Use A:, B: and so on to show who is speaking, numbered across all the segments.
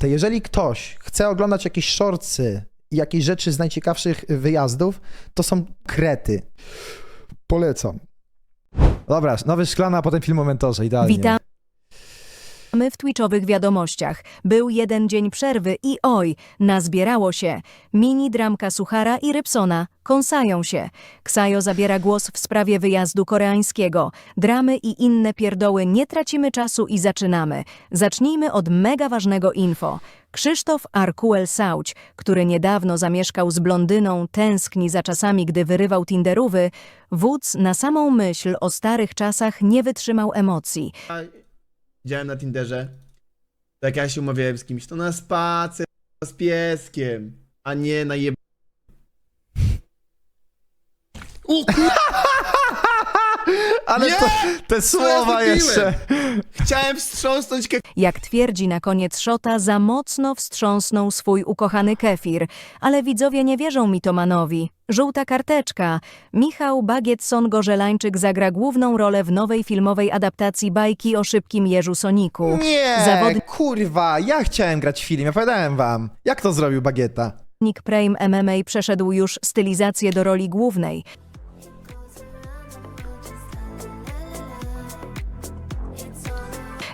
A: to jeżeli ktoś chce oglądać jakieś shortsy i jakieś rzeczy z najciekawszych wyjazdów, to są krety. Polecam. Dobra, nowy szklana, a potem film o mentorze, idealnie.
B: Witamy w Twitchowych wiadomościach. Był jeden dzień przerwy i oj, nazbierało się. Mini dramka Suchara i Rybsona kąsają się. Ksajo zabiera głos w sprawie wyjazdu koreańskiego. Dramy i inne pierdoły nie tracimy czasu i zaczynamy. Zacznijmy od mega ważnego info. Krzysztof Arkuel Sauć, który niedawno zamieszkał z blondyną, tęskni za czasami, gdy wyrywał tinderówy, wódz na samą myśl o starych czasach nie wytrzymał emocji.
C: Widziałem na Tinderze. Jak ja się umawiałem z kimś, to na spacer z pieskiem, a nie na jeb... O kur...
A: Ale
C: Nie!
A: to, te
C: ja
A: słowa
C: zrobiłem?
A: jeszcze.
C: Chciałem wstrząsnąć ke...
B: Jak twierdzi na koniec Szota, za mocno wstrząsnął swój ukochany kefir. Ale widzowie nie wierzą mitomanowi. Żółta karteczka. Michał Bagietson-Gorzelańczyk zagra główną rolę w nowej filmowej adaptacji bajki o szybkim jeżu Soniku.
A: Nie,
B: Zawodnik
A: kurwa, ja chciałem grać w film, opowiadałem wam. Jak to zrobił Bagieta?
B: Prime MMA przeszedł już stylizację do roli głównej.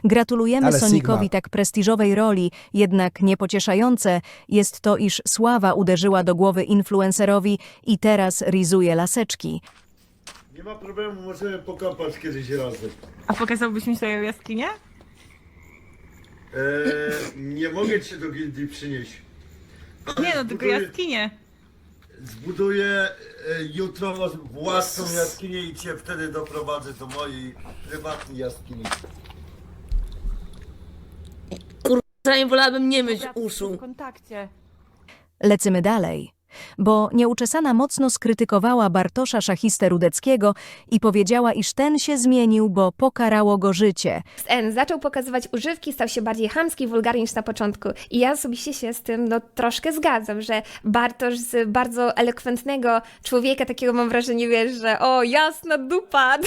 B: Gratulujemy
A: Ale
B: Sonikowi
A: Sigma.
B: tak prestiżowej roli, jednak niepocieszające jest to, iż sława uderzyła do głowy influencerowi i teraz rizuje laseczki.
D: Nie ma problemu, możemy pokopać kiedyś razem.
E: A pokazałbyś mi swoją jaskinię?
D: Eee, nie mogę cię do gildii przynieść.
E: Nie no, tylko
D: Zbuduję-
E: jaskinię.
D: Zbuduję e, jutro własną jaskinię i cię wtedy doprowadzę do mojej prywatnej jaskini.
F: Zanim wolałabym nie myć uszu.
E: W kontakcie.
B: Lecymy dalej. Bo nieuczesana mocno skrytykowała Bartosza Szachistę Rudeckiego i powiedziała, iż ten się zmienił, bo pokarało go życie.
G: N zaczął pokazywać używki, stał się bardziej chamski i wulgarny niż na początku. I ja osobiście się z tym no, troszkę zgadzam, że Bartosz z bardzo elokwentnego człowieka, takiego mam wrażenie, wiesz, że o, jasna dupa,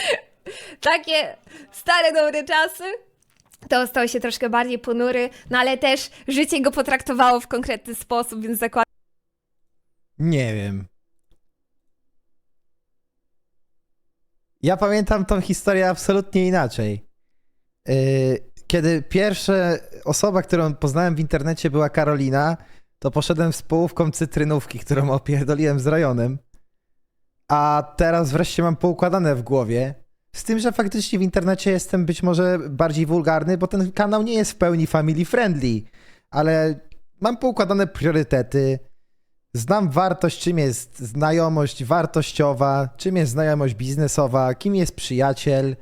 G: takie stare, dobre czasy, to stał się troszkę bardziej ponury, no ale też życie go potraktowało w konkretny sposób, więc zakładam,
A: Nie wiem. Ja pamiętam tą historię absolutnie inaczej. Yy, Kiedy pierwsza osoba, którą poznałem w internecie była Karolina, to poszedłem z połówką cytrynówki, którą opierdoliłem z rejonem. A teraz wreszcie mam poukładane w głowie. Z tym, że faktycznie w internecie jestem być może bardziej wulgarny, bo ten kanał nie jest w pełni family friendly, ale mam poukładane priorytety. Znam wartość, czym jest znajomość wartościowa, czym jest znajomość biznesowa, kim jest przyjaciel.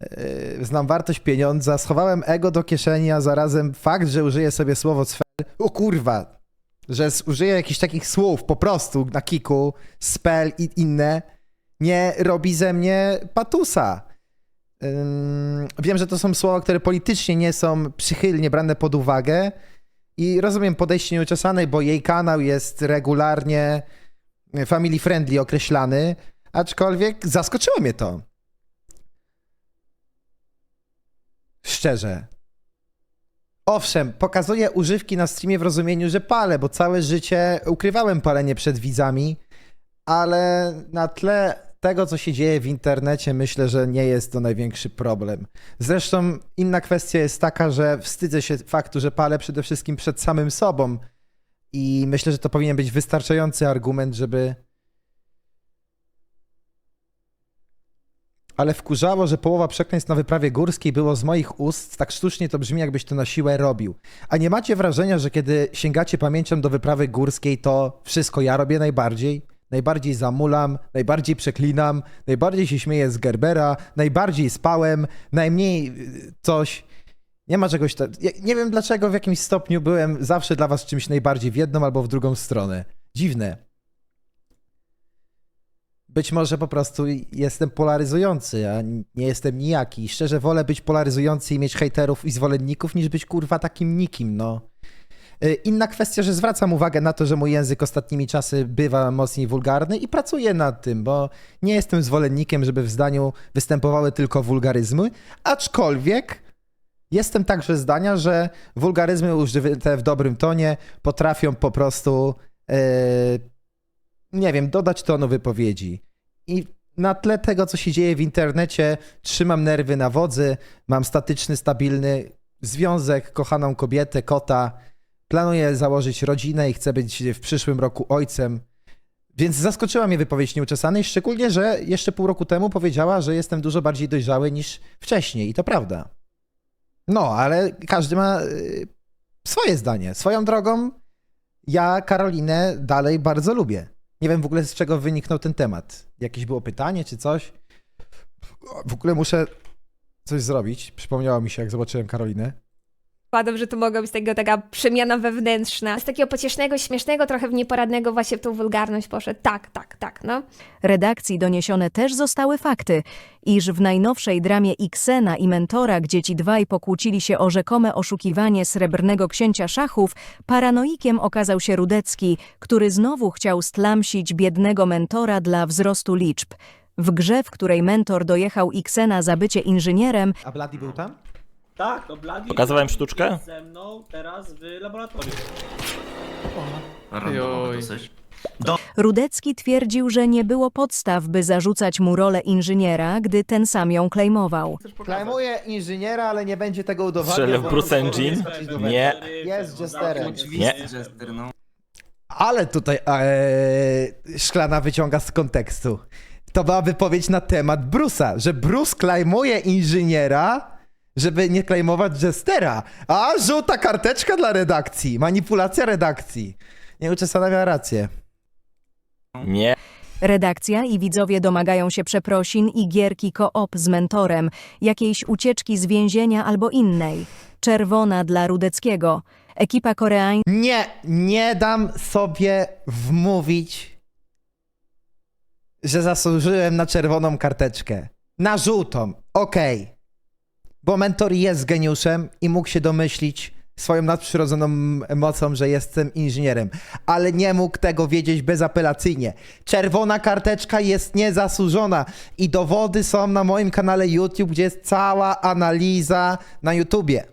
A: Yy, Znam wartość pieniądza, schowałem ego do kieszeni, a zarazem fakt, że użyję sobie słowo cfel. O kurwa! Że użyję jakichś takich słów po prostu na kiku, spell i inne, nie robi ze mnie patusa. Wiem, że to są słowa, które politycznie nie są przychylnie brane pod uwagę, i rozumiem podejście nieuczesanej, bo jej kanał jest regularnie family friendly określany, aczkolwiek zaskoczyło mnie to. Szczerze. Owszem, pokazuję używki na streamie w rozumieniu, że palę, bo całe życie ukrywałem palenie przed widzami, ale na tle tego, co się dzieje w internecie, myślę, że nie jest to największy problem. Zresztą inna kwestia jest taka, że wstydzę się faktu, że palę przede wszystkim przed samym sobą i myślę, że to powinien być wystarczający argument, żeby. Ale wkurzało, że połowa przekleństw na wyprawie górskiej było z moich ust, tak sztucznie to brzmi, jakbyś to na siłę robił. A nie macie wrażenia, że kiedy sięgacie pamięcią do wyprawy górskiej, to wszystko ja robię najbardziej? Najbardziej zamulam, najbardziej przeklinam, najbardziej się śmieję z Gerbera, najbardziej spałem, najmniej y, coś. Nie ma czegoś tak. Nie wiem dlaczego w jakimś stopniu byłem zawsze dla was czymś najbardziej w jedną albo w drugą stronę. Dziwne. Być może po prostu jestem polaryzujący, a nie jestem nijaki. Szczerze wolę być polaryzujący i mieć hejterów i zwolenników, niż być kurwa takim nikim, no. Y, Inna kwestia, że zwracam uwagę na to, że mój język ostatnimi czasy bywa mocniej wulgarny i pracuję nad tym, bo nie jestem zwolennikiem, żeby w zdaniu występowały tylko wulgaryzmy, aczkolwiek Jestem także zdania, że wulgaryzmy użyte w dobrym tonie potrafią po prostu, e, nie wiem, dodać tonu wypowiedzi. I na tle tego, co się dzieje w internecie, trzymam nerwy na wodzy, mam statyczny, stabilny związek, kochaną kobietę, kota. Planuję założyć rodzinę i chcę być w przyszłym roku ojcem. Więc zaskoczyła mnie wypowiedź nieuczesanej, szczególnie, że jeszcze pół roku temu powiedziała, że jestem dużo bardziej dojrzały niż wcześniej. I to prawda. No, ale każdy ma y, swoje zdanie. Swoją drogą, ja Karolinę dalej bardzo lubię. Nie wiem w ogóle z czego wyniknął ten temat. Jakieś było pytanie czy coś? W ogóle muszę coś zrobić. Przypomniało mi się, jak zobaczyłem Karolinę.
G: Zakładam, że to mogła być tego taka przemiana wewnętrzna. Z takiego pociesznego, śmiesznego, trochę w nieporadnego właśnie w tą wulgarność poszedł. Tak, tak, tak, no.
B: Redakcji doniesione też zostały fakty, iż w najnowszej dramie Xena i Mentora, gdzie ci dwaj pokłócili się o rzekome oszukiwanie srebrnego księcia szachów, paranoikiem okazał się Rudecki, który znowu chciał stlamsić biednego Mentora dla wzrostu liczb. W grze, w której Mentor dojechał Xena za bycie inżynierem,
A: A Bloody był tam?
H: Tak, to Bladi
I: Pokazałem sztuczkę?
H: jest ze mną teraz w laboratorium.
B: Rudecki twierdził, że nie było podstaw, by zarzucać mu rolę inżyniera, gdy ten sam ją klejmował.
A: Klejmuję inżyniera, ale nie będzie tego udowadniał.
I: Strzelił
A: bo-
I: Bruce Engine? Nie.
A: Jest Jesterem.
I: Nie.
A: Ale tutaj e, szklana wyciąga z kontekstu. To była wypowiedź na temat Brusa, że Bruce klejmuje inżyniera, żeby nie klejmować Jestera. A, żółta karteczka dla redakcji. Manipulacja redakcji. Nieuczesana miała rację.
I: Nie.
B: Redakcja i widzowie domagają się przeprosin i gierki koop z mentorem, jakiejś ucieczki z więzienia albo innej. Czerwona dla Rudeckiego. Ekipa koreańska
A: Nie, nie dam sobie wmówić, że zasłużyłem na czerwoną karteczkę. Na żółtą, okej. Bo mentor jest geniuszem i mógł się domyślić swoją nadprzyrodzoną mocą, że jestem inżynierem, ale nie mógł tego wiedzieć bezapelacyjnie. Czerwona karteczka jest niezasłużona i dowody są na moim kanale YouTube, gdzie jest cała analiza na YouTubie.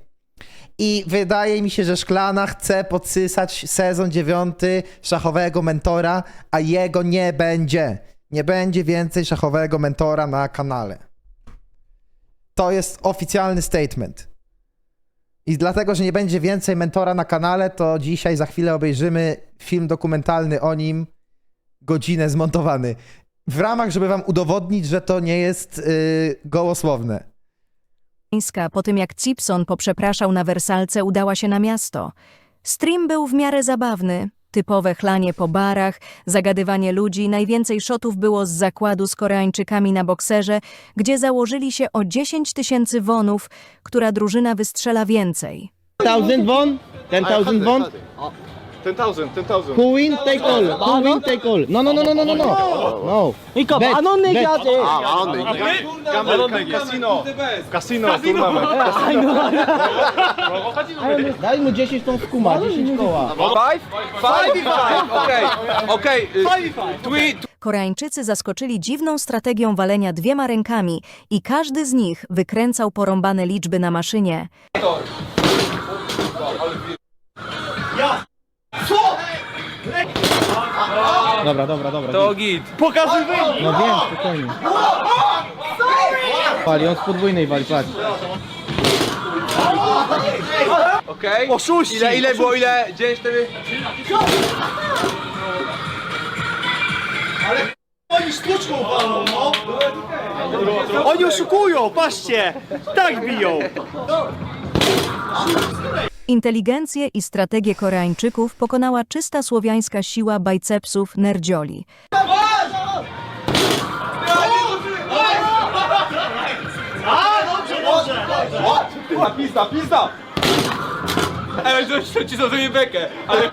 A: I wydaje mi się, że Szklana chce podsysać sezon dziewiąty szachowego mentora, a jego nie będzie. Nie będzie więcej szachowego mentora na kanale. To jest oficjalny statement. I dlatego, że nie będzie więcej mentora na kanale, to dzisiaj za chwilę obejrzymy film dokumentalny o nim, godzinę zmontowany. W ramach, żeby wam udowodnić, że to nie jest yy, gołosłowne.
B: po tym jak Cipson poprzepraszał na wersalce udała się na miasto. Stream był w miarę zabawny. Typowe chlanie po barach, zagadywanie ludzi, najwięcej shotów było z zakładu z Koreańczykami na bokserze, gdzie założyli się o 10 tysięcy wonów, która drużyna wystrzela więcej.
J: 1000 won? 10,000 won?
K: 10,000, 10,000.
J: Who win, take all. Who win, take all. No, no, no, no, no, no, no. No.
H: Ikaw,
J: Bet,
H: anong
J: bet.
H: nagyate?
K: Gambling, casino. Casino, tournament.
J: Daj mu 10 tą skuma, 10 koła.
K: Five? Five i five, okej. Okej, twi,
B: Koreańczycy zaskoczyli dziwną strategią walenia dwiema rękami i każdy z nich wykręcał porąbane liczby na maszynie.
J: Dobra, dobra, dobra.
K: to git.
H: Pokazuj wynik!
J: No wiem, spokojnie. Wali, on z podwójnej wali, patrz.
K: Okej. Oszuści. Ile, ile było, ile? 9, 4...
H: Oni oszukują, patrzcie! Tak biją!
B: Inteligencję i strategię Koreańczyków pokonała czysta słowiańska siła bicepsów nerdzioli.
K: Pizda, pizda! Ej, to ci zrozumie bekę, ale...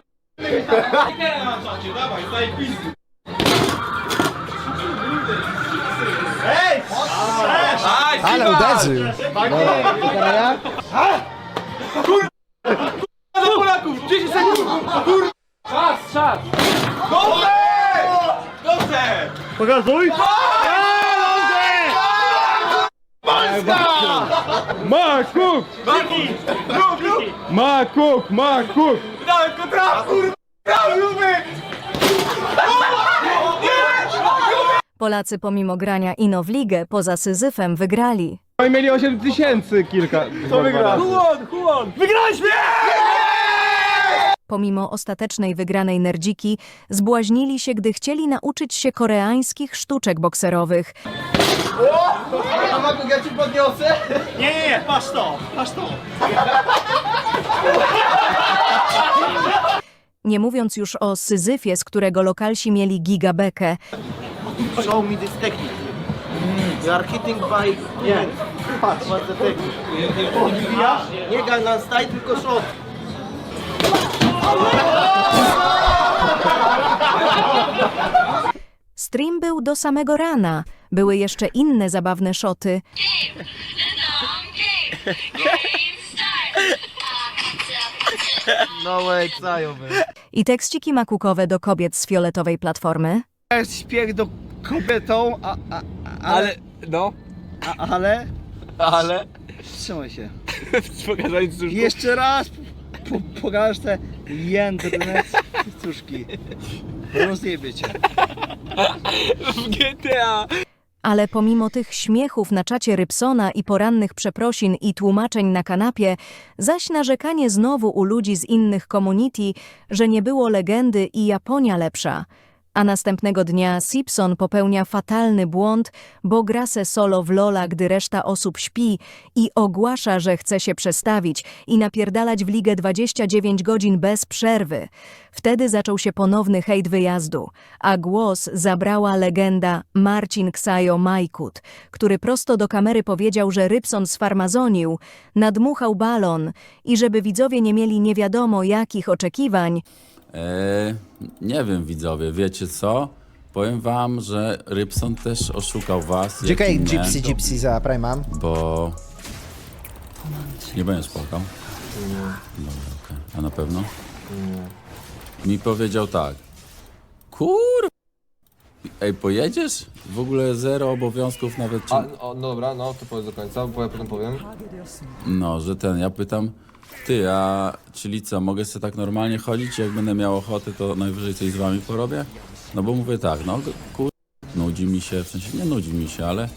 K: Ej!
A: Ale uderzył!
J: Teraz?
K: Do Polaków! 10 sekund! Kur... Czas, czas! Dobrze! Dobrze!
H: Pokazuj!
K: Makuk! Makuk, makuk!
H: Dałem kurwa!
B: Polacy pomimo grania ino w ligę poza Syzyfem wygrali.
K: Oni mieli 8 tysięcy kilka.
H: Kto wygra? Huon, Huon! Wygraliśmy!
B: Pomimo ostatecznej wygranej nerdziki, zbłaźnili się, gdy chcieli nauczyć się koreańskich sztuczek bokserowych.
H: Nie, nie, nie, patrz to, patrz to.
B: Nie mówiąc już o Syzyfie, z którego lokalsi mieli gigabekę.
H: Show me this technique. You are hitting by... Nie, patrz. What's the technique? Odbijasz? Nie Gangnam Style, tylko shot.
B: Stream był do samego rana. Były jeszcze inne zabawne szoty.
H: No way, Ksajowy.
B: I tekściki makukowe do kobiet z fioletowej platformy.
H: Śpiech do kobietą, a, a, ale... No. A, ale... Ale... Wstrzymaj się.
K: Pokazali cóż.
H: Jeszcze raz po, pokażesz te jędrne cuszki. Rozjebie cię.
K: W GTA!
B: Ale pomimo tych śmiechów na czacie Rybsona i porannych przeprosin i tłumaczeń na kanapie, zaś narzekanie znowu u ludzi z innych community, że nie było legendy i Japonia lepsza. A następnego dnia Simpson popełnia fatalny błąd, bo gra se solo w Lola, gdy reszta osób śpi i ogłasza, że chce się przestawić i napierdalać w ligę 29 godzin bez przerwy. Wtedy zaczął się ponowny hejt wyjazdu, a głos zabrała legenda Marcin Ksajo Majkut, który prosto do kamery powiedział, że Rybson sfarmazonił, nadmuchał balon i żeby widzowie nie mieli nie wiadomo jakich oczekiwań,
I: nie wiem widzowie, wiecie co? Powiem wam, że Rybson też oszukał was. jak mnie,
A: Gypsy Gypsy za Prime'a.
I: Bo... Nie będziesz płakał? Dobra, okej. A na pewno? Mi powiedział tak. Kur... Ej, pojedziesz? W ogóle zero obowiązków nawet ci...
K: o, no dobra, no to powiedz do końca, bo ja potem powiem.
I: No, że ten, ja pytam, ty, a czyli co, mogę sobie tak normalnie chodzić, jak będę miał ochotę, to najwyżej coś z wami porobię? No bo mówię tak, no kur... nudzi mi się, w sensie nie nudzi mi się, ale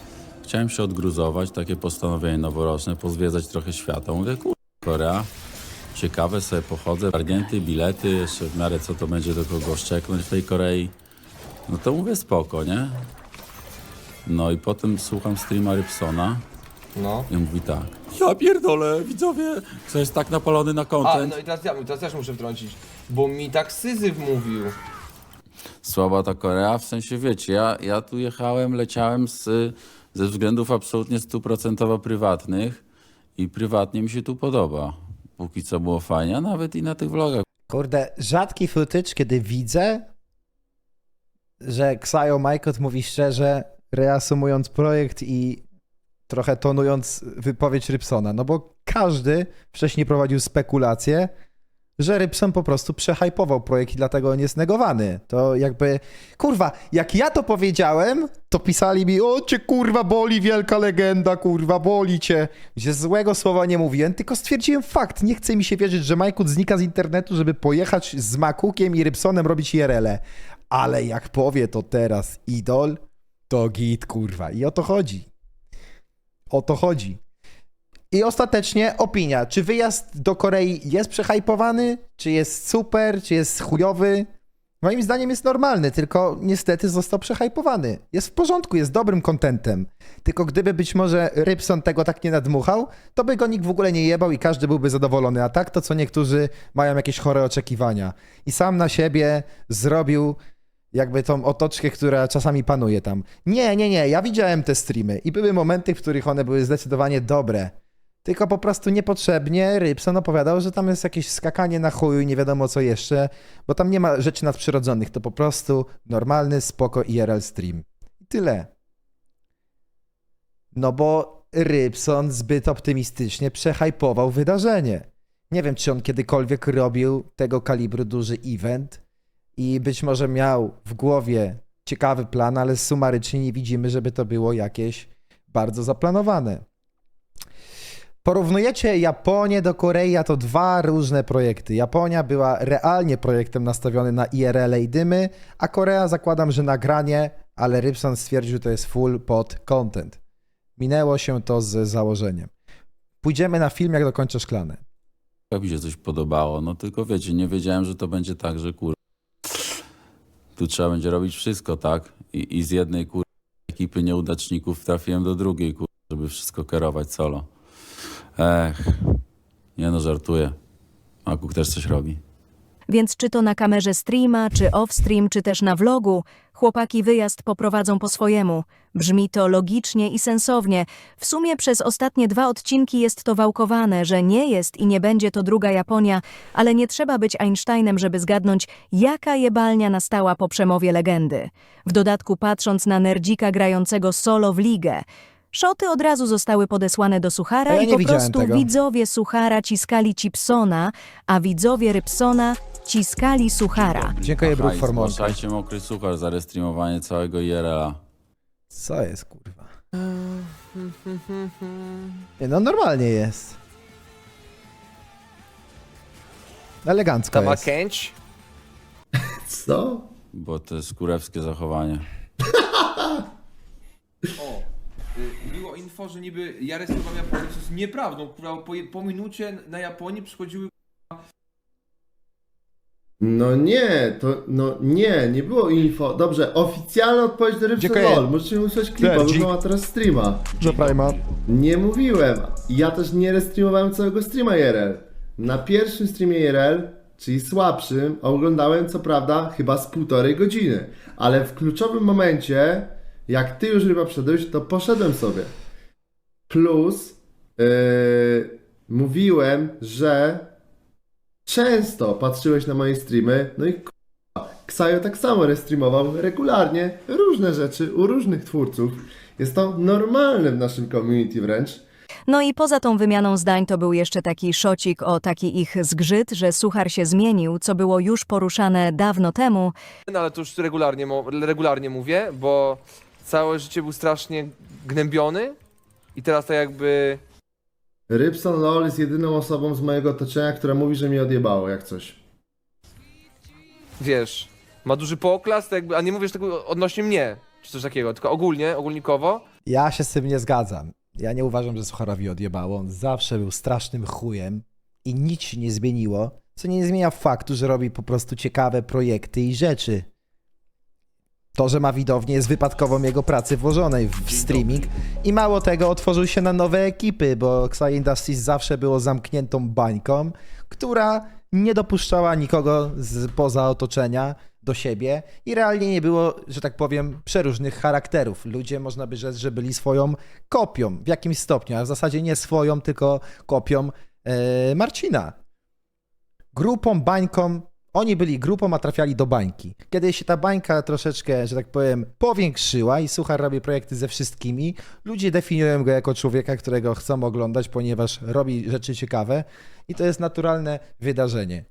I: chciałem się odgruzować, takie postanowienie noworoczne, pozwiedzać trochę świata. Mówię, kur... Korea, ciekawe sobie pochodzę, targnięty, bilety, jeszcze w miarę co to będzie do kogo szczeknąć w tej Korei. No to mówię spoko, nie? No i potem słucham streama Rybsona,
K: No.
I: i on mówi tak. Ja pierdolę, widzowie, co jest tak napalony na
K: A,
I: content.
K: no i teraz ja, teraz też muszę wtrącić, bo mi tak Syzyf mówił.
I: Słaba ta Korea, w sensie wiecie, ja, ja tu jechałem, leciałem z, ze względów absolutnie stuprocentowo prywatnych i prywatnie mi się tu podoba. Póki co było fajnie, a nawet i na tych vlogach.
A: Kurde, rzadki footage, kiedy widzę, że Ksajo Majkot mówi szczerze, reasumując projekt i trochę tonując wypowiedź Rybsona. No bo każdy wcześniej prowadził spekulacje, że Rybson po prostu przehypował projekt i dlatego on jest negowany. To jakby, kurwa, jak ja to powiedziałem, to pisali mi, o cię kurwa boli wielka legenda, kurwa boli cię. Gdzie złego słowa nie mówiłem, tylko stwierdziłem fakt. Nie chce mi się wierzyć, że Majkut znika z internetu, żeby pojechać z Makukiem i Rybsonem robić IRL-e. Ale jak powie to teraz idol, to git kurwa. I o to chodzi. O to chodzi. I ostatecznie opinia. Czy wyjazd do Korei jest przehypowany? Czy jest super? Czy jest chujowy? Moim zdaniem jest normalny, tylko niestety został przehypowany. Jest w porządku, jest dobrym kontentem. Tylko gdyby być może Rybson tego tak nie nadmuchał, to by go nikt w ogóle nie jebał i każdy byłby zadowolony. A tak to co niektórzy mają jakieś chore oczekiwania. I sam na siebie zrobił jakby tą otoczkę, która czasami panuje tam. Nie, nie, nie, ja widziałem te streamy i były momenty, w których one były zdecydowanie dobre. Tylko po prostu niepotrzebnie Rybson opowiadał, że tam jest jakieś skakanie na chuju i nie wiadomo co jeszcze, bo tam nie ma rzeczy nadprzyrodzonych. To po prostu normalny, spoko IRL stream. I tyle. No bo Rybson zbyt optymistycznie przehypował wydarzenie. Nie wiem, czy on kiedykolwiek robił tego kalibru duży event i być może miał w głowie ciekawy plan, ale sumarycznie nie widzimy, żeby to było jakieś bardzo zaplanowane. Porównujecie Japonię do Korei, a to dwa różne projekty. Japonia była realnie projektem nastawiony na IRL i dymy, a Korea zakładam, że nagranie, ale Rybson stwierdził, to jest full pod content. Minęło się to z założeniem. Pójdziemy na film, jak dokończę szklane.
I: Jak mi się coś podobało, no tylko wiecie, nie wiedziałem, że to będzie tak, że kur... Tu trzeba będzie robić wszystko, tak? I, i z jednej kur... ekipy nieudaczników trafiłem do drugiej, kur... żeby wszystko kierować solo. Ech, nie no, żartuję. Akuk też coś robi.
B: Więc czy to na kamerze streama, czy off-stream, czy też na vlogu, chłopaki wyjazd poprowadzą po swojemu. Brzmi to logicznie i sensownie. W sumie przez ostatnie dwa odcinki jest to wałkowane, że nie jest i nie będzie to druga Japonia, ale nie trzeba być Einsteinem, żeby zgadnąć, jaka jebalnia nastała po przemowie legendy. W dodatku patrząc na nerdzika grającego solo w ligę. Szoty od razu zostały podesłane do Suchara
A: ja
B: i po prostu
A: tego.
B: widzowie Suchara ciskali Chipsona, a widzowie Rybsona ciskali Suchara.
A: Dziękuję, Bruk
I: Aha, i
A: Formonka.
I: zgłaszajcie mokry suchar za restreamowanie całego IRL-a.
A: Co jest, kurwa? Nie, no normalnie jest. Elegancko jest.
K: chęć?
C: Co?
I: Bo to jest kurewskie zachowanie.
K: O, y, było info, że niby ja restowałem Japonię, co jest nieprawdą. Kurwa, po, po minucie na Japonii przychodziły
C: No nie, to no nie, nie było info. Dobrze, oficjalna odpowiedź do Rybson
A: Dziękuję.
C: LOL. Możecie usłyszeć klipa, bo to ma teraz streama.
A: Że Prima.
C: Nie mówiłem. Ja też nie restreamowałem całego streama IRL. Na pierwszym streamie IRL, czyli słabszym, oglądałem co prawda chyba z półtorej godziny. Ale w kluczowym momencie, jak ty już ryba wszedłeś, to poszedłem sobie. Plus yy, mówiłem, że często patrzyłeś na moje streamy, no i k***a, Ksajo tak samo restreamował regularnie różne rzeczy u różnych twórców. Jest to normalne w naszym community wręcz.
B: No i poza tą wymianą zdań to był jeszcze taki szocik o taki ich zgrzyt, że Suchar się zmienił, co było już poruszane dawno temu.
K: No ale to już regularnie, mo- regularnie mówię, bo całe życie był strasznie gnębiony i teraz to jakby...
C: Rybson LOL jest jedyną osobą z mojego otoczenia, która mówi, że mnie odjebało, jak coś.
K: wiesz, ma duży poklas, to jakby, a nie mówisz tego odnośnie mnie, czy coś takiego, tylko ogólnie, ogólnikowo.
A: Ja się z tym nie zgadzam. Ja nie uważam, że Sucharowi odjebało. On zawsze był strasznym chujem i nic się nie zmieniło, co nie zmienia faktu, że robi po prostu ciekawe projekty i rzeczy. To, że ma widownię jest wypadkową jego pracy włożonej w streaming i mało tego, otworzył się na nowe ekipy, bo Xi Industries zawsze było zamkniętą bańką, która nie dopuszczała nikogo z poza otoczenia do siebie i realnie nie było, że tak powiem, przeróżnych charakterów. Ludzie, można by rzec, że byli swoją kopią w jakimś stopniu, a w zasadzie nie swoją, tylko kopią e, Marcina. Grupą, bańką, oni byli grupą, a trafiali do bańki. Kiedy się ta bańka troszeczkę, że tak powiem, powiększyła i Suchar robi projekty ze wszystkimi, ludzie definiują go jako człowieka, którego chcą oglądać, ponieważ robi rzeczy ciekawe i to jest naturalne wydarzenie.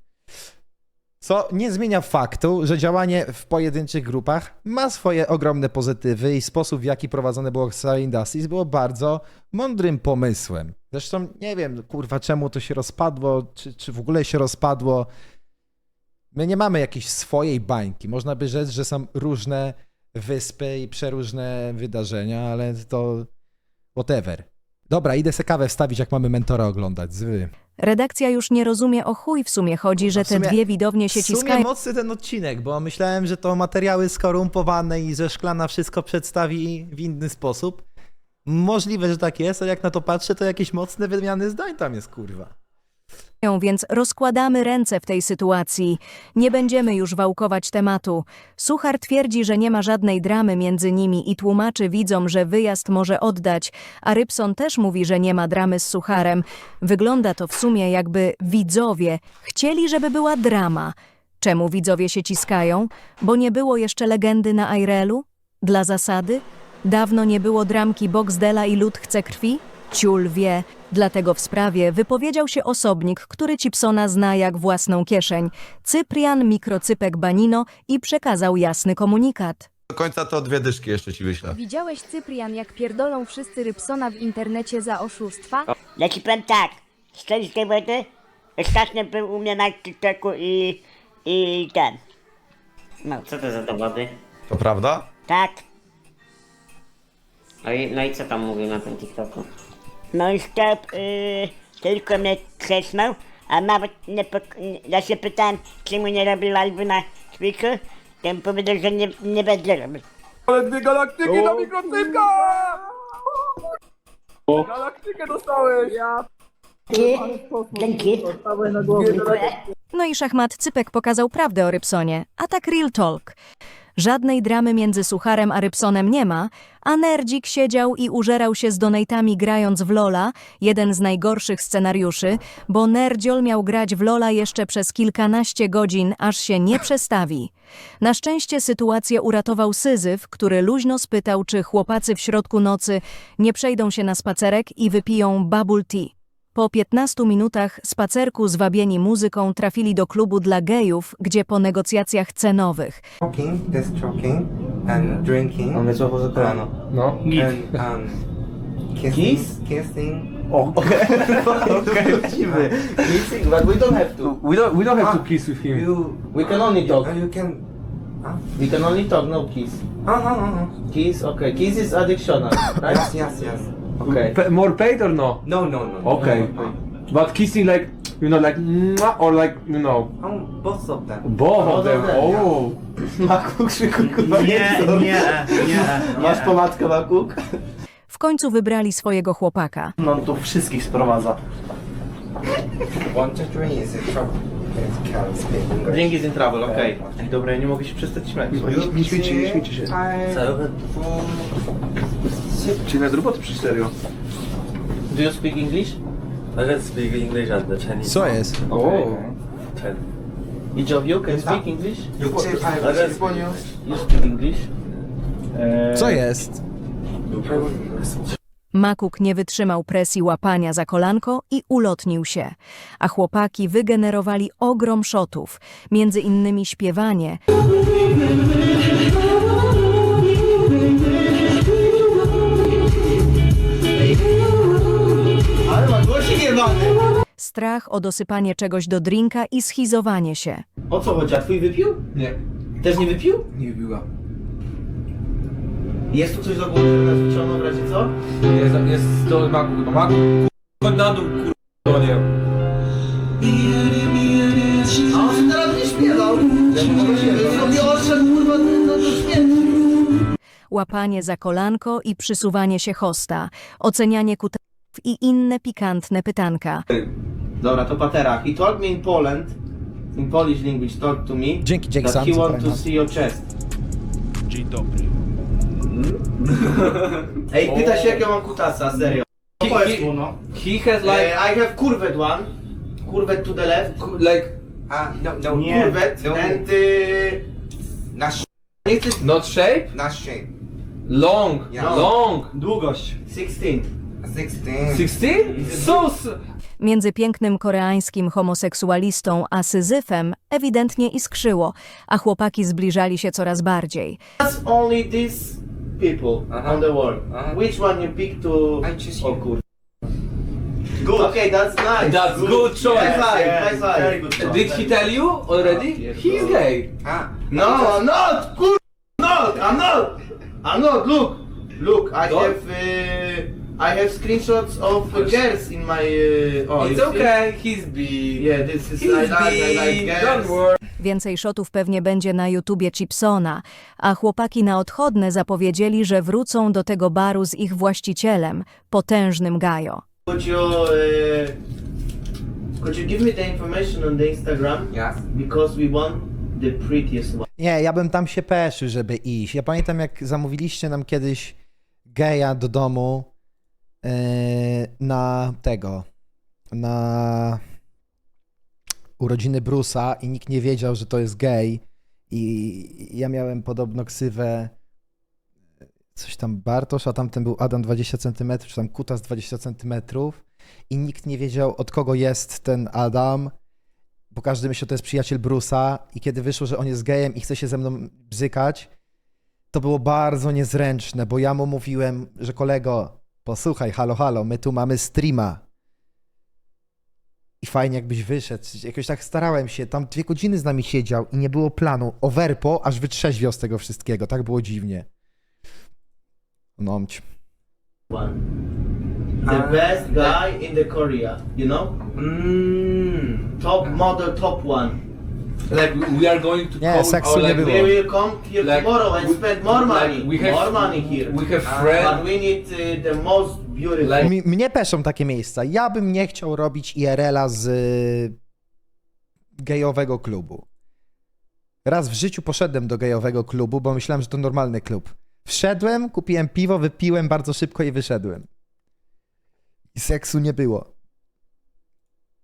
A: Co nie zmienia faktu, że działanie w pojedynczych grupach ma swoje ogromne pozytywy i sposób, w jaki prowadzone było Star Industries, było bardzo mądrym pomysłem. Zresztą nie wiem, kurwa, czemu to się rozpadło, czy, czy w ogóle się rozpadło. My nie mamy jakiejś swojej bańki. Można by rzec, że są różne wyspy i przeróżne wydarzenia, ale to whatever. Dobra, idę se kawę wstawić, jak mamy mentora oglądać. Zły.
B: Redakcja już nie rozumie o chuj w sumie chodzi, że
A: w
B: te
A: sumie-
B: dwie widownie się
A: W sumie
B: ciskają.
A: mocny ten odcinek, bo myślałem, że to materiały skorumpowane i że Szklana wszystko przedstawi w inny sposób. Możliwe, że tak jest, ale jak na to patrzę, to jakieś mocne wymiany zdań tam jest, kurwa.
B: Więc rozkładamy ręce w tej sytuacji. Nie będziemy już wałkować tematu. Suchar twierdzi, że nie ma żadnej dramy między nimi i tłumaczy widzom, że wyjazd może oddać, a Rybson też mówi, że nie ma dramy z Sucharem. Wygląda to w sumie jakby widzowie chcieli, żeby była drama. Czemu widzowie się ciskają? Bo nie było jeszcze legendy na Airelu? Dla zasady? Dawno nie było dramki Boxdela i lud chce krwi? Ciul wie. Dlatego w sprawie wypowiedział się osobnik, który Chipsona zna jak własną kieszeń, Cyprian Mikrocypek Banino i przekazał jasny komunikat.
D: do końca, to dwie dyszki jeszcze ci wyślę.
B: Widziałeś, Cyprian, jak pierdolą wszyscy Rybsona w internecie za oszustwa?
F: Ja ci powiem tak, szczerze tej wody, ostatnio był u mnie na TikToku i... i ten. No, co to za dowody?
D: To prawda?
F: Tak. No i, no i co tam mówił na tym TikToku? No i stop, yy, tylko mnie krzesnął, a nawet nie ja się pytałem, czemu nie robi live na Twitchu, to mi powiedział, że nie, nie będzie robić.
K: Ale dwie galaktyki na mikrocynka! Galaktykę dostałeś!
F: Dzięki. Dziękuję.
B: No i szachmat Cypek pokazał prawdę o Rybsonie, a tak real talk. Żadnej dramy między Sucharem a Rybsonem nie ma, a Nerdzik siedział i użerał się z donatami grając w Lola, jeden z najgorszych scenariuszy, bo Nerdziol miał grać w Lola jeszcze przez kilkanaście godzin, aż się nie przestawi. Na szczęście sytuację uratował Syzyf, który luźno spytał, czy chłopacy w środku nocy nie przejdą się na spacerek i wypiją bubble tea. Po 15 minutach spacerku zwabieni muzyką trafili do klubu dla gejów, gdzie po negocjacjach cenowych
H: Talking, just talking and drinking. On jest po kolano.
K: No.
H: And, um, kissing. Kissing. Oh, okay. okay, lecimy. Kissing, but we don't have to.
K: We don't, we don't
H: have to
K: kiss with him.
H: You,
L: We can only talk.
H: you, you can.
L: We can only talk, no kiss.
H: Uh, uh, uh,
L: Kiss, okay. Kiss is addictional, right?
H: Yes, yes, yes.
L: Okay.
K: more paid or no?
H: No, no, no.
K: Okay.
H: No, no.
K: But kissing like, you know, like, or like, you know,
H: Um, both of them.
K: both
L: of them,
K: Oh.
H: Maku, krzyku, kurwa, nie, nie, nie. Masz pomadkę, Makuk?
B: w końcu wybrali swojego chłopaka.
L: No tu wszystkich sprowadza.
H: One to three is a trouble. English.
L: Drink is in trouble, okej. Ej, dobra, ja nie mogę się przestać śmiać.
H: Nie śmiejcie, nie śmiejcie się.
L: Czy na roboty przy serio? Do you speak English?
J: I can speak English and the Chinese.
A: Co jest?
L: Okay.
J: Ten.
L: Each of you can speak English?
H: You say
J: I can speak English.
L: You speak English?
A: Co jest?
B: Makuk nie wytrzymał presji łapania za kolanko i ulotnił się, a chłopaki wygenerowali ogrom szotów, między innymi śpiewanie, strach o dosypanie czegoś do drinka i schizowanie się.
L: O co chodzi? A twój wypił?
K: Nie.
L: Też nie wypił?
K: Nie była.
L: Jest tu coś do głowy, żeby nas wyciągnął w razie co?
K: Jest, jest to maku, no maku, kurwa, na dół, kurwa, nie.
L: A on się teraz nie śpiewał! Sobie odszedł kurwa no do śmierci!
B: Łapanie za kolanko i przysuwanie się hosta, ocenianie kutasów i inne pikantne pytanka.
L: Dobra, to patera. He told me in Poland, in Polish language, talk to me,
A: Dzięki, dzięki
L: that
A: sam.
L: he
A: co
L: want to
A: pamiętam.
L: see your chest. Dzień dobry. Ej, pyta się jak ja mam kutasa, serio.
K: He-
L: Powiedz mu, no.
K: He has
L: Like,
K: like,
L: I have curved one, curved to the left,
K: like,
H: Ah, no, no,
L: curved,
H: no.
L: and... y,
H: Not, sh-
L: Nie chcę...
K: not shape,
H: not shape.
K: long,
H: Yeah.
K: long.
L: Długość. 16.
H: 16.
K: 16? So, s-
B: Między pięknym koreańskim homoseksualistą a Syzyfem ewidentnie iskrzyło, a chłopaki zbliżali się coraz bardziej.
L: That's only these people
H: Uh-huh.
L: on the world.
H: Uh-huh.
L: Which one you pick to...
H: I choose you.
L: kur... Good. Okay, that's nice.
K: That's good choice.
L: High five,
H: Yes,
L: high five.
H: very good choice.
K: did he tell you already? He's gay.
H: Ah,
L: No, I'm not. Kur... Not. I'm not. I'm not. Look. Look. I
K: Don't?
L: have. Uh, I have screenshots of uh, girls in my. Uh, oh,
K: It's
L: you see?
K: okay, he's big.
L: Yeah, this is. I
K: He's
L: like. I like
K: big,
L: girls.
K: don't worry.
B: Więcej szotów pewnie będzie na YouTubie Chipsona, a chłopaki na odchodne zapowiedzieli, że wrócą do tego baru z ich właścicielem, potężnym Gajo.
L: Could you? Uh, could you give me the information on the Instagram?
H: yes.
L: Because we want the prettiest one.
A: Nie, ja bym tam się peszył, żeby iść. Ja pamiętam, jak zamówiliście nam kiedyś geja do domu yy, na tego, na urodziny Brusa i nikt nie wiedział, że to jest gej. I ja miałem podobno ksywę coś tam Bartosz, a tamten był Adam 20 cm, czy tam Kutas 20 cm i nikt nie wiedział od kogo jest ten Adam, bo każdy myślał, że to jest przyjaciel Brusa i kiedy wyszło, że on jest gejem i chce się ze mną bzykać, to było bardzo niezręczne, bo ja mu mówiłem, że kolego, posłuchaj, halo, halo, my tu mamy streama. I fajnie jakbyś wyszedł. Jakoś tak starałem się. Tam dwie godziny z nami siedział i nie było planu. Overpo aż wytrzeźwiał z tego wszystkiego. Tak było dziwnie. Nomć.
H: one. The best guy in the Korea, you know? Mm. Top model, top one.
L: Like we are going to
A: Nie,
L: call
A: seksu nie
L: like,
A: było.
H: We will come here
L: Like,
H: tomorrow and
L: we-
H: spend more
L: like,
H: money.
L: we have-
H: more money here.
L: we have
H: Uh,
L: friend-
H: But we need uh, the most
L: Like-
A: Mi, mnie peszą takie miejsca. Ja bym nie chciał robić IRL-a z y, gejowego klubu. Raz w życiu poszedłem do gejowego klubu, bo myślałem, że to normalny klub. Wszedłem, kupiłem piwo, wypiłem bardzo szybko i wyszedłem. I seksu nie było.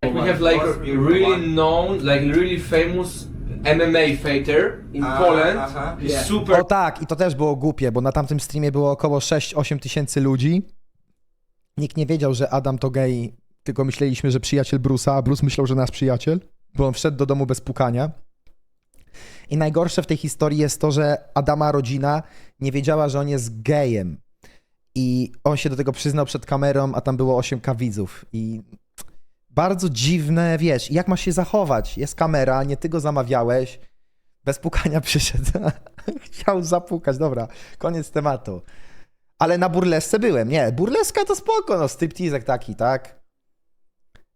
L: we have like a really known, like really famous MMA fighter in Poland. He's super
A: O tak, i to też było głupie, bo na tamtym streamie było około 6-8 tysięcy ludzi. Nikt nie wiedział, że Adam to gej, tylko myśleliśmy, że przyjaciel Bruce'a, a Bruce myślał, że nasz przyjaciel, bo on wszedł do domu bez pukania. I najgorsze w tej historii jest to, że Adama rodzina nie wiedziała, że on jest gejem. I on się do tego przyznał przed kamerą, a tam było 8k widzów. I bardzo dziwne, wiesz, jak masz się zachować? Jest kamera, nie ty go zamawiałeś, bez pukania przyszedł. Chciał zapukać, dobra, koniec tematu. Ale na burlesce byłem, nie, burleska to spoko, no striptease taki, tak?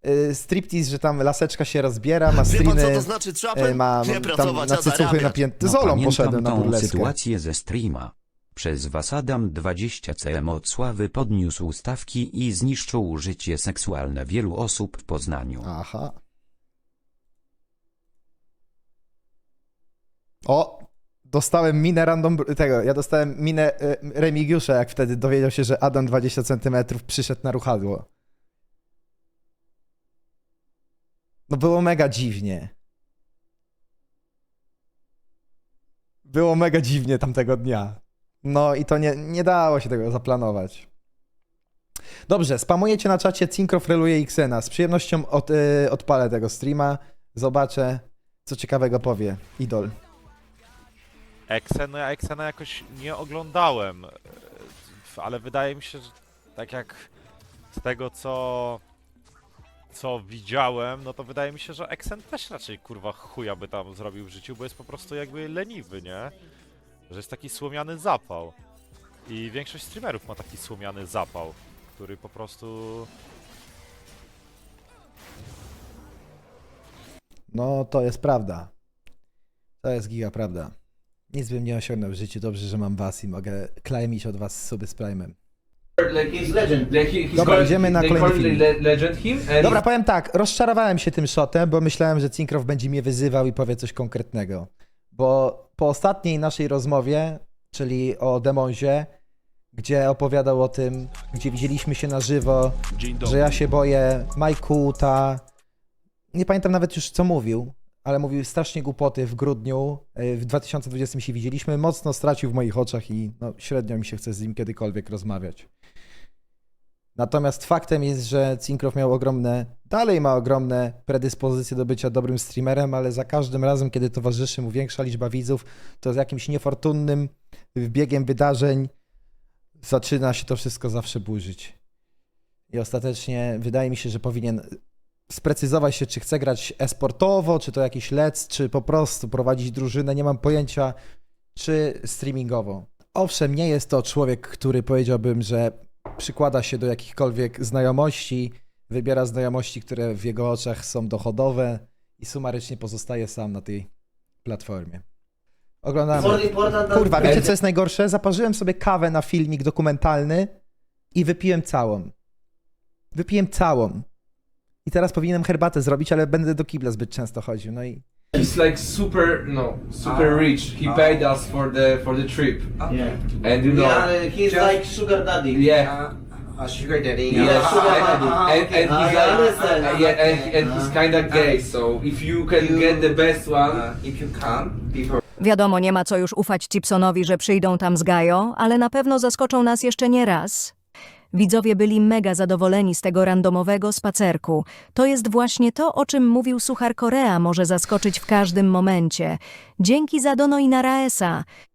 A: Yy, striptease, że tam laseczka się rozbiera, ma streamy,
M: znaczy
A: yy, ma tam na cycuchy napięty. Zolą
J: pamiętam
A: poszedłem na
J: tą
A: burleskę.
J: sytuację ze streama. Przez was Adam 20 cm od sławy podniósł stawki i zniszczył życie seksualne wielu osób w Poznaniu.
A: Aha. O, dostałem minę random tego. Ja dostałem minę e, Remigiusza, jak wtedy dowiedział się, że Adam 20 cm przyszedł na ruchadło. No było mega dziwnie. Było mega dziwnie tamtego dnia. No i to nie, nie dało się tego zaplanować. Dobrze, spamujecie na czacie Cinkrof reluje Xena. Z przyjemnością od, y, odpalę tego streama. Zobaczę, co ciekawego powie Idol.
N: Exen, no ja Exena jakoś nie oglądałem, e, ale wydaje mi się, że tak jak z tego co co widziałem, no to wydaje mi się, że Exen też raczej kurwa chuja by tam zrobił w życiu, bo jest po prostu jakby leniwy, nie? Że jest taki słomiany zapał. I większość streamerów ma taki słomiany zapał, który po prostu
A: No, to jest prawda. To jest giga prawda. Nic bym nie osiągnął w życiu. Dobrze, że mam was i mogę klejmić od was suby z Prime'em.
L: like
H: He's legend.
L: like he, he's
A: Dobra,
L: called-
A: idziemy na
L: they
A: kolejny
L: call
A: film.
L: le- legend him and
A: Dobra, powiem tak, rozczarowałem się tym shotem, bo myślałem, że Cinkrof będzie mnie wyzywał i powie coś konkretnego. Bo po ostatniej naszej rozmowie, czyli o Demonzie, gdzie opowiadał o tym, gdzie widzieliśmy się na żywo, że ja się boję Majkuta, nie pamiętam nawet już co mówił, ale mówił strasznie głupoty w grudniu, y, w 2020 się widzieliśmy, mocno stracił w moich oczach i no, średnio mi się chce z nim kiedykolwiek rozmawiać. Natomiast faktem jest, że Cinkrof miał ogromne, dalej ma ogromne predyspozycje do bycia dobrym streamerem, ale za każdym razem, kiedy towarzyszy mu większa liczba widzów, to z jakimś niefortunnym biegiem wydarzeń zaczyna się to wszystko zawsze burzyć. I ostatecznie wydaje mi się, że powinien sprecyzować się, czy chce grać esportowo, czy to jakiś lec, czy po prostu prowadzić drużynę, nie mam pojęcia, czy streamingowo. Owszem, nie jest to człowiek, który powiedziałbym, że przykłada się do jakichkolwiek znajomości, wybiera znajomości, które w jego oczach są dochodowe i sumarycznie pozostaje sam na tej platformie. Oglądamy.
H: Than
A: Kurwa, wiecie co jest najgorsze? Zaparzyłem sobie kawę na filmik dokumentalny i wypiłem całą. Wypiłem całą. I teraz powinienem herbatę zrobić, ale będę do kibla zbyt często chodził, no i...
L: he's like super no super rich. He paid us for the for the trip.
H: Yeah.
L: And you know
H: Yeah, uh, he's like sugar daddy.
L: Yeah.
H: A sugar daddy.
L: Yeah,
H: Yeah, sugar
L: and,
H: daddy.
L: and, and he's
H: I understand.
L: uh, yeah, and, and he's kinda gay. So if you can get the best one,
H: If you can, before.
B: Wiadomo, nie ma co już ufać Chipsonowi, że przyjdą tam z Gajo, ale na pewno zaskoczą nas jeszcze nie raz. Widzowie byli mega zadowoleni z tego randomowego spacerku. To jest właśnie to, o czym mówił Suchar Korea, może zaskoczyć w każdym momencie. Dzięki za Dono i Naraesa.